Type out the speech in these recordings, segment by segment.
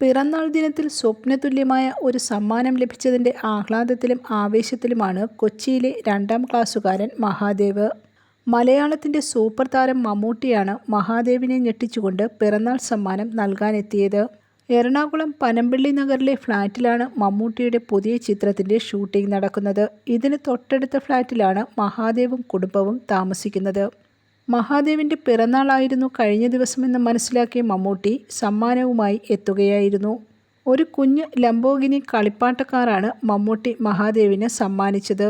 പിറന്നാൾ ദിനത്തിൽ സ്വപ്നതുല്യമായ ഒരു സമ്മാനം ലഭിച്ചതിന്റെ ആഹ്ലാദത്തിലും ആവേശത്തിലുമാണ് കൊച്ചിയിലെ രണ്ടാം ക്ലാസ്സുകാരൻ മഹാദേവ്. മലയാളത്തിന്റെ സൂപ്പർ താരം മമ്മൂട്ടിയാണ് മഹാദേവിനെ ഞെട്ടിച്ചുകൊണ്ട് പിറന്നാൾ സമ്മാനം നൽകാനെത്തിയത്. എറണാകുളം പനമ്പള്ളി നഗറിലെ ഫ്ലാറ്റിലാണ് മമ്മൂട്ടിയുടെ പുതിയ ചിത്രത്തിന്റെ ഷൂട്ടിംഗ് നടക്കുന്നത്. ഇതിന് തൊട്ടടുത്ത ഫ്ലാറ്റിലാണ് മഹാദേവും കുടുംബവും താമസിക്കുന്നത്. മഹാദേവിന്റെ പിറന്നാളായിരുന്നു കഴിഞ്ഞ ദിവസമെന്ന് മനസ്സിലാക്കിയ മമ്മൂട്ടി സമ്മാനവുമായി എത്തുകയായിരുന്നു. ഒരു കുഞ്ഞ് ലംബോഗിനി കളിപ്പാട്ടക്കാരാണ് മമ്മൂട്ടി മഹാദേവിനെ സമ്മാനിച്ചത്.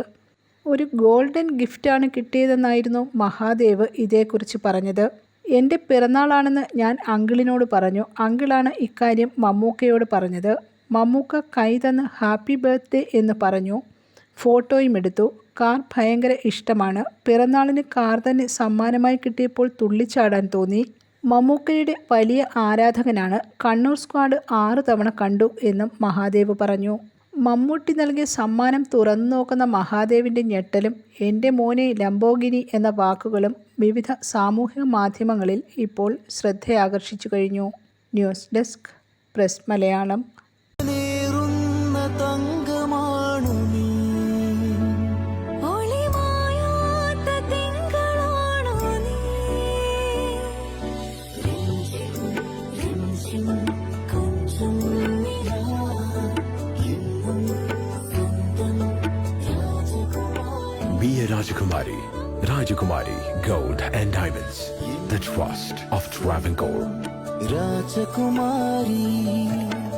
ഒരു ഗോൾഡൻ ഗിഫ്റ്റാണ് കിട്ടിയതെന്നായിരുന്നു മഹാദേവ് ഇതേക്കുറിച്ച് പറഞ്ഞത്. എന്റെ പിറന്നാളാണെന്ന് ഞാൻ അങ്കിളിനോട് പറഞ്ഞു. അങ്കിളാണ് ഇക്കാര്യം മമ്മൂക്കയോട് പറഞ്ഞത്. മമ്മൂക്ക കൈതന്ന് ഹാപ്പി ബർത്ത്ഡേ എന്ന് പറഞ്ഞു. ഫോട്ടോയും എടുത്തു. കാർ ഭയങ്കര ഇഷ്ടമാണ്. പിറന്നാളിന് കാർ തന്നെ സമ്മാനമായി കിട്ടിയപ്പോൾ തുള്ളിച്ചാടാൻ തോന്നി. മമ്മൂക്കയുടെ വലിയ ആരാധകനാണ് കണ്ണൂർ സ്ക്വാഡ് ആറ് തവണ കണ്ടു എന്നും മഹാദേവ് പറഞ്ഞു. മമ്മൂട്ടി നൽകിയ സമ്മാനം തുറന്നു നോക്കുന്ന മഹാദേവിന്റെ ഞെട്ടലും എന്റെ മോനെ ലംബോഗിനി എന്ന വാക്കുകളും വിവിധ സാമൂഹിക മാധ്യമങ്ങളിൽ ഇപ്പോൾ ശ്രദ്ധയാകർഷിച്ചു കഴിഞ്ഞു. News desk press Malayalam. Be a Rajkumari Rajakumari Gold and Diamonds. The Trust of Travancore. Rajakumari.